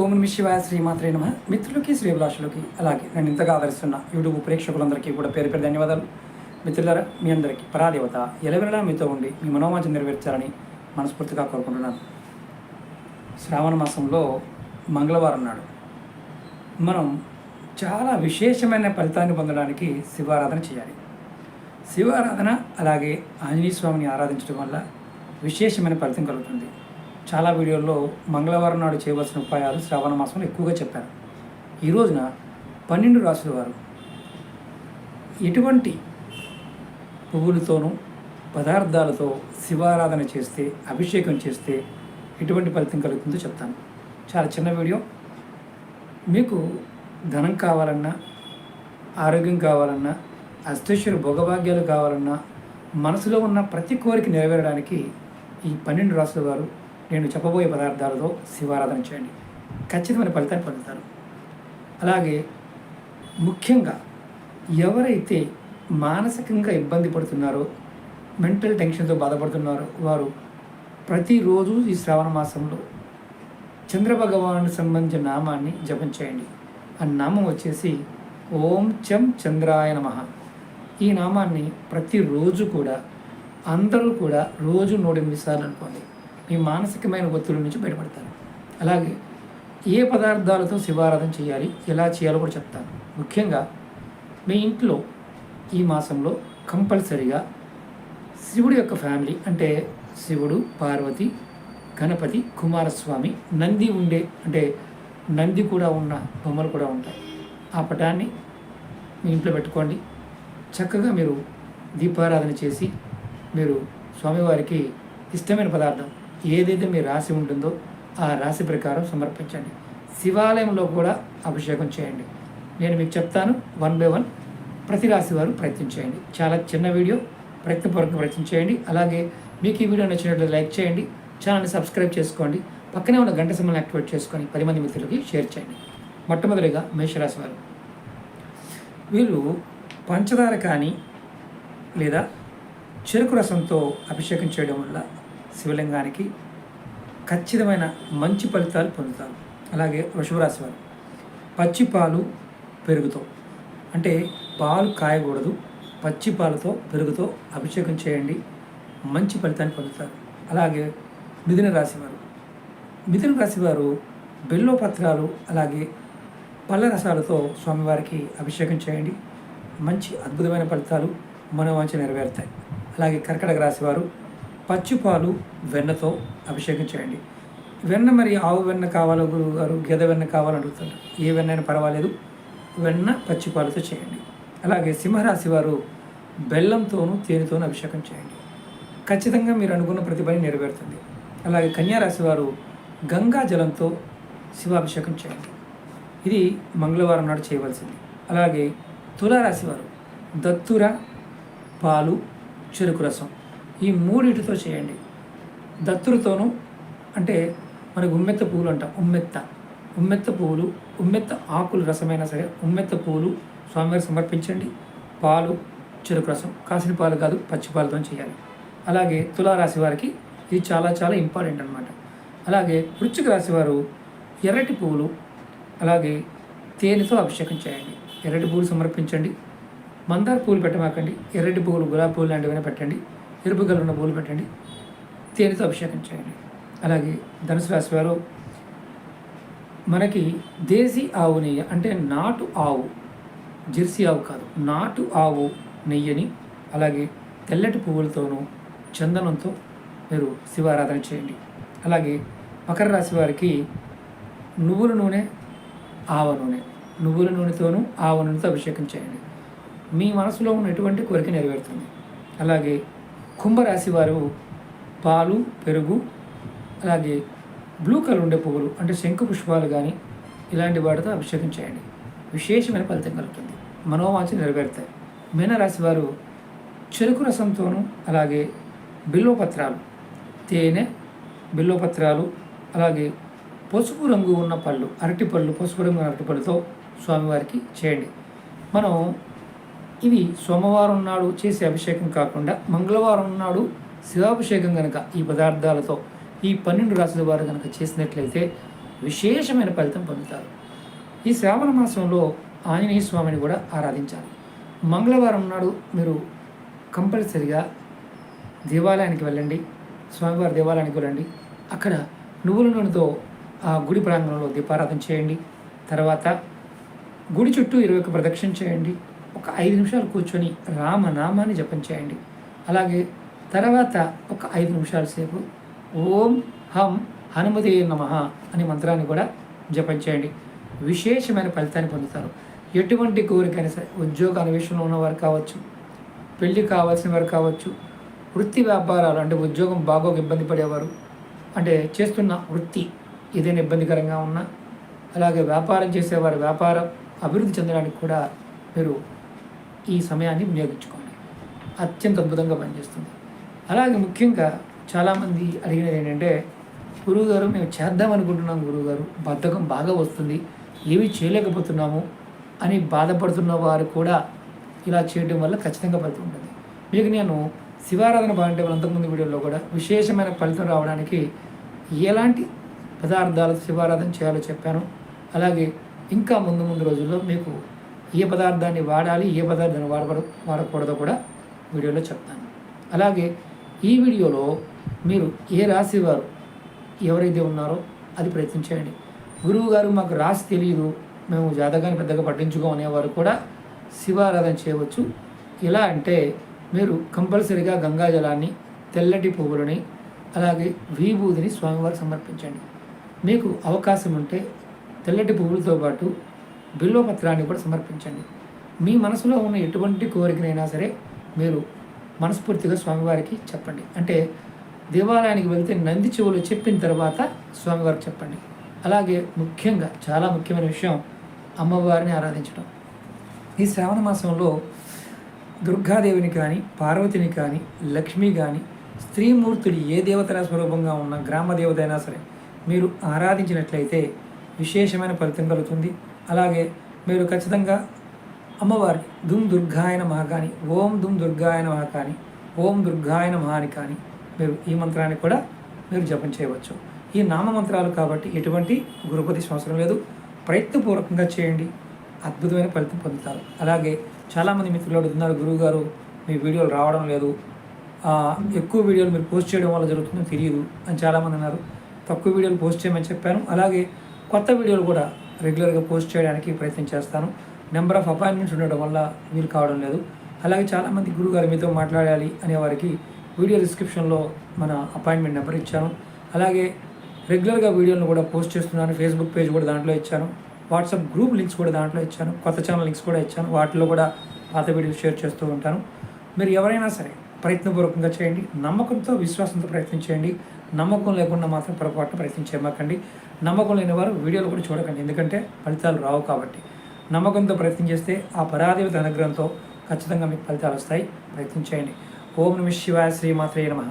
ఓం నమ శివాయ శ్రీమాత్రే నమ. మిత్రులకి శ్రీభిలాషులకి అలాగే నేను ఇంతగా ఆదరిస్తున్న యూట్యూబ్ ప్రేక్షకులందరికీ కూడా పేరు పేరు ధన్యవాదాలు. మిత్రులారా మీ అందరికీ పరాదేవత ఎలవెలలా మీతో ఉండి మీ మనోమాంచం నెరవేర్చాలని మనస్ఫూర్తిగా కోరుకుంటున్నాను. శ్రావణ మాసంలో మంగళవారం నాడు మనం చాలా విశేషమైన ఫలితాన్ని పొందడానికి శివారాధన చేయాలి. శివారాధన అలాగే ఆంజనేయ స్వామిని ఆరాధించడం వల్ల విశేషమైన ఫలితం కలుగుతుంది. చాలా వీడియోల్లో మంగళవారం నాడు చేయవలసిన ఉపాయాలు శ్రావణ మాసంలో ఎక్కువగా చెప్పారు ఈ రోజున పన్నెండు రాసుల వారు ఎటువంటి పువ్వులతోనూ పదార్థాలతో శివారాధన చేస్తే అభిషేకం చేస్తే ఎటువంటి ఫలితం కలుగుతుందో చెప్తాను. చాలా చిన్న వీడియో. మీకు ధనం కావాలన్నా ఆరోగ్యం కావాలన్నా అష్టేశ్వర భోగభాగ్యాలు కావాలన్నా మనసులో ఉన్న ప్రతి కోరిక నెరవేరడానికి ఈ పన్నెండు రాసుల వారు నేను చెప్పబోయే పదార్థాలతో శివారాధన చేయండి. ఖచ్చితమైన ఫలితాన్ని పొందుతారు. అలాగే ముఖ్యంగా ఎవరైతే మానసికంగా ఇబ్బంది పడుతున్నారో మెంటల్ టెన్షన్తో బాధపడుతున్నారో వారు ప్రతిరోజు ఈ శ్రావణ మాసంలో చంద్రభగవాను సంబంధించిన నామాన్ని జపం చేయండి. ఆ నామం వచ్చేసి ఓం చం చంద్రాయ నమ. ఈ నామాన్ని ప్రతిరోజు కూడా అందరూ కూడా రోజు నూట ఎనిమిది సార్లు అనుకోండి. మీ మానసికమైన ఒత్తిడి నుంచి బయటపడతారు. అలాగే ఏ పదార్థాలతో శివారాధన చేయాలి ఎలా చేయాలో కూడా చెప్తాను ముఖ్యంగా మీ ఇంట్లో ఈ మాసంలో కంపల్సరిగా శివుడి యొక్క ఫ్యామిలీ అంటే శివుడు పార్వతి గణపతి కుమారస్వామి నంది ఉండే అంటే నంది కూడా ఉన్న బొమ్మలు కూడా ఉంటాయి. ఆ పటాన్ని మీ ఇంట్లో పెట్టుకోండి. చక్కగా మీరు దీపారాధన చేసి మీరు స్వామివారికి ఇష్టమైన పదార్థం ఏదైతే మీ రాశి ఉంటుందో ఆ రాశి ప్రకారం సమర్పించండి. శివాలయంలో కూడా అభిషేకం చేయండి. నేను మీకు చెప్తాను వన్ బై వన్ ప్రతి రాశి వారు ప్రయత్నం చేయండి. చాలా చిన్న వీడియో ప్రయత్నపూర్వకంగా ప్రయత్నం చేయండి. అలాగే మీకు ఈ వీడియో నచ్చినట్లు లైక్ చేయండి ఛానల్ని సబ్స్క్రైబ్ చేసుకోండి పక్కనే ఉన్న గంట సమయం యాక్టివేట్ చేసుకొని పది మంది మిత్రులకి షేర్ చేయండి. మొట్టమొదటిగా మేషరాశి వారు. వీళ్ళు పంచదార కానీ లేదా చెరుకు రసంతో అభిషేకం చేయడం వల్ల శివలింగానికి ఖచ్చితమైన మంచి ఫలితాలు పొందుతారు. అలాగే వృషభరాశి వారు పచ్చి పాలు పెరుగుతో అంటే పాలు కాయకూడదు పచ్చి పాలతో పెరుగుతో అభిషేకం చేయండి మంచి ఫలితాన్ని పొందుతారు. అలాగే మిథున రాశి వారు మిథున రాశి వారు బెల్లోపత్రాలు అలాగే పళ్ళ రసాలతో స్వామివారికి అభిషేకం చేయండి మంచి అద్భుతమైన ఫలితాలు మనోవాంఛ నెరవేరుతాయి. అలాగే కర్కటక రాశి వారు పచ్చిపాలు వెన్నతో అభిషేకం చేయండి. వెన్న మరి ఆవు వెన్న కావాలో గురువు గారు గెద వెన్న కావాలని అడుగుతారు ఏ వెన్న అయినా పర్వాలేదు. వెన్న పచ్చిపాలతో చేయండి. అలాగే సింహరాశి వారు బెల్లంతోనూ తేనెతోనూ అభిషేకం చేయండి. ఖచ్చితంగా మీరు అనుకున్న ప్రతిభని నెరవేరుతుంది. అలాగే కన్యారాశి వారు గంగా జలంతో శివాభిషేకం చేయండి. ఇది మంగళవారం నాడు చేయవలసింది. అలాగే తులారాశి వారు దత్తుర పాలు చెరుకు రసం. ఈ మూడింటితో చేయండి. దత్తులతోనూ అంటే మనకు ఉమ్మెత్త పువ్వులు అంటాం ఉమ్మెత్త. ఉమ్మెత్త పువ్వులు ఉమ్మెత్త ఆకులు రసమైనా సరే ఉమ్మెత్త పువ్వులు స్వామివారికి సమర్పించండి. పాలు చెరుకు రసం. కాసిన పాలు కాదు పచ్చి పాలతో చేయాలి. అలాగే తులారాశి వారికి ఇది చాలా చాలా ఇంపార్టెంట్ అనమాట అలాగే వృచ్చిక రాశి వారు ఎర్రటి పువ్వులు అలాగే తేనెతో అభిషేకం చేయండి. ఎర్రటి పువ్వులు సమర్పించండి. మందార పువ్వులు పెట్టమాకండి. ఎర్రటి పువ్వులు గులాబీ పువ్వులు లాంటివైనా పెట్టండి. ఎరుపు కలర్ ఉన్న పూలు పెట్టండి. తేనెతో అభిషేకం చేయండి. అలాగే ధనుసు రాశి వారు మనకి దేశీ ఆవు నెయ్యి అంటే నాటు ఆవు జెర్సీ ఆవు కాదు నాటు ఆవు నెయ్యిని అలాగే తెల్లటి పువ్వులతోనూ చందనంతో మీరు శివారాధన చేయండి. అలాగే మకర రాశి వారికి నువ్వుల నూనె ఆవ నూనె నువ్వుల నూనెతోనూ ఆవ నూనెతో అభిషేకం చేయండి. మీ మనసులో ఉన్న ఎటువంటి కోరిక నెరవేరుతుంది. అలాగే కుంభరాశి వారు పాలు పెరుగు అలాగే బ్లూ కలర్ ఉండే పువ్వులు అంటే శంకు పుష్పాలు కానీ ఇలాంటి వాటితో అభిషేకం చేయండి. విశేషమైన ఫలితం కలుగుతుంది. మనోవాంఛ నెరవేరుతాయి. మీనరాశి వారు చెరుకు రసంతోనూ అలాగే బిల్వపత్రాలు తేనె బిల్వపత్రాలు అలాగే పసుపు రంగు ఉన్న పళ్ళు అరటి పళ్ళు పసుపు రంగు అరటి పళ్ళుతో స్వామివారికి చేయండి. మనం ఇవి సోమవారం నాడు చేసే అభిషేకం కాకుండా మంగళవారం నాడు శివాభిషేకం కనుక ఈ పదార్థాలతో ఈ పన్నెండు రాసుల వారు కనుక చేసినట్లయితే విశేషమైన ఫలితం పొందుతారు. ఈ శ్రావణ మాసంలో ఆంజనేయ స్వామిని కూడా ఆరాధించాలి. మంగళవారం నాడు మీరు కంపల్సరిగా దేవాలయానికి వెళ్ళండి స్వామివారి దేవాలయానికి వెళ్ళండి. అక్కడ నువ్వుల నూనెతో ఆ గుడి ప్రాంగణంలో దీపారాధన చేయండి. తర్వాత గుడి చుట్టూ ఇరవై ఒక ప్రదక్షిణ చేయండి. ఒక ఐదు నిమిషాలు కూర్చొని రామనామాన్ని జపం చేయండి. అలాగే తర్వాత ఒక ఐదు నిమిషాల సేపు ఓం హం హనుమతే నమ అనే మంత్రాన్ని కూడా జపం చేయండి. విశేషమైన ఫలితాన్ని పొందుతారు. ఎటువంటి కోరికైనా సరే ఉద్యోగ అన్వేషణలో ఉన్నవారు కావచ్చు పెళ్ళి కావాల్సిన వారు కావచ్చు వృత్తి వ్యాపారాలు అంటే ఉద్యోగం బాగోక ఇబ్బంది పడేవారు అంటే చేస్తున్న వృత్తి ఏదైనా ఇబ్బందికరంగా ఉన్నా అలాగే వ్యాపారం చేసేవారు వ్యాపారం అభివృద్ధి చెందడానికి కూడా మీరు ఈ సమయాన్ని వినియోగించుకోండి. అత్యంత అద్భుతంగా పనిచేస్తుంది. అలాగే ముఖ్యంగా చాలామంది అడిగినది ఏంటంటే గురువుగారు మేము చేద్దాం అనుకుంటున్నాం గురువుగారు బద్ధకం బాగా వస్తుంది ఏవి చేయలేకపోతున్నాము అని బాధపడుతున్న వారు కూడా ఇలా చేయడం వల్ల ఖచ్చితంగా ఫలితం ఉంటుంది. మీకు నేను శివారాధన బాగుంటే అంతకుముందు వీడియోలో కూడా విశేషమైన ఫలితం రావడానికి ఎలాంటి పదార్థాలు శివారాధన చేయాలో చెప్పాను. అలాగే ఇంకా ముందు ముందు రోజుల్లో మీకు ఏ పదార్థాన్ని వాడాలి ఏ పదార్థాన్ని వాడ వాడకూడదో కూడా వీడియోలో చెప్తాను. అలాగే ఈ వీడియోలో మీరు ఏ రాశి వారు ఎవరైతే ఉన్నారో అది ప్రయత్నించేయండి గురువు గారు మాకు రాసి తెలియదు మేము జాతకాన్ని పెద్దగా పట్టించుకోమనేవారు కూడా శివారాధన చేయవచ్చు. ఎలా అంటే మీరు కంపల్సరిగా గంగాజలాన్ని తెల్లటి పువ్వులని అలాగే విభూతిని స్వామివారికి సమర్పించండి. మీకు అవకాశం ఉంటే తెల్లటి పువ్వులతో పాటు బిల్వపత్రాన్ని కూడా సమర్పించండి. మీ మనసులో ఉన్న ఎటువంటి కోరికనైనా సరే మీరు మనస్ఫూర్తిగా స్వామివారికి చెప్పండి. అంటే దేవాలయానికి వెళ్తే నంది చెవులు చెప్పిన తర్వాత స్వామివారికి చెప్పండి. అలాగే ముఖ్యంగా చాలా ముఖ్యమైన విషయం అమ్మవారిని ఆరాధించడం. ఈ శ్రావణ మాసంలో దుర్గాదేవిని కానీ పార్వతిని కానీ లక్ష్మి కానీ స్త్రీమూర్తులు ఏ దేవతల స్వరూపంగా ఉన్న గ్రామ దేవత అయినా సరే మీరు ఆరాధించినట్లయితే విశేషమైన ఫలితం కలుగుతుంది. అలాగే మీరు ఖచ్చితంగా అమ్మవారి దుమ్ దుర్గాయన మహా కానీ ఓం దుమ్ దుర్గాయన మహా కానీ ఓం దుర్గాయన మహాని కానీ మీరు ఈ మంత్రాన్ని కూడా మీరు జపం చేయవచ్చు. ఈ నామ మంత్రాలు కాబట్టి ఎటువంటి గురుపతి అవసరం లేదు. ప్రయత్నపూర్వకంగా చేయండి. అద్భుతమైన ఫలితం పొందుతారు. అలాగే చాలామంది మిత్రులు అడుగుతున్నారు గురువుగారు మీ వీడియోలు రావడం లేదు. ఎక్కువ వీడియోలు మీరు పోస్ట్ చేయడం వల్ల జరుగుతుందో తెలియదు అని చాలామంది అన్నారు. తక్కువ వీడియోలు పోస్ట్ చేయమని చెప్పాను. అలాగే కొత్త వీడియోలు కూడా రెగ్యులర్గా పోస్ట్ చేయడానికి ప్రయత్నం చేస్తాను. నెంబర్ ఆఫ్ అపాయింట్మెంట్స్ ఉండడం వల్ల వీలు కావడం లేదు. అలాగే చాలామంది గురుగారు మీతో మాట్లాడాలి అనే వారికి వీడియో డిస్క్రిప్షన్లో మన అపాయింట్మెంట్ నెంబర్ ఇచ్చాను. అలాగే రెగ్యులర్గా వీడియోలను కూడా పోస్ట్ చేస్తున్నాను. ఫేస్బుక్ పేజ్ కూడా దాంట్లో ఇచ్చాను. వాట్సాప్ గ్రూప్ లింక్స్ కూడా దాంట్లో ఇచ్చాను. కొత్త ఛానల్ లింక్స్ కూడా ఇచ్చాను. వాటిలో కూడా పాత వీడియోలు షేర్ చేస్తూ ఉంటాను. మీరు ఎవరైనా సరే ప్రయత్నపూర్వకంగా చేయండి. నమ్మకంతో విశ్వాసంతో ప్రయత్నం చేయండి. నమ్మకం లేకుండా మాత్రం పొరపాటున ప్రయత్నం చేయమాకండి. నమ్మకం లేని వారు వీడియోలు కూడా చూడకండి. ఎందుకంటే ఫలితాలు రావు కాబట్టి. నమ్మకంతో ప్రయత్నం చేస్తే ఆ పరాదేవత అనుగ్రహంతో ఖచ్చితంగా మీకు ఫలితాలు వస్తాయి. ప్రయత్నం చేయండి. ఓం నమ శివాయ శ్రీమాత్రే నమ.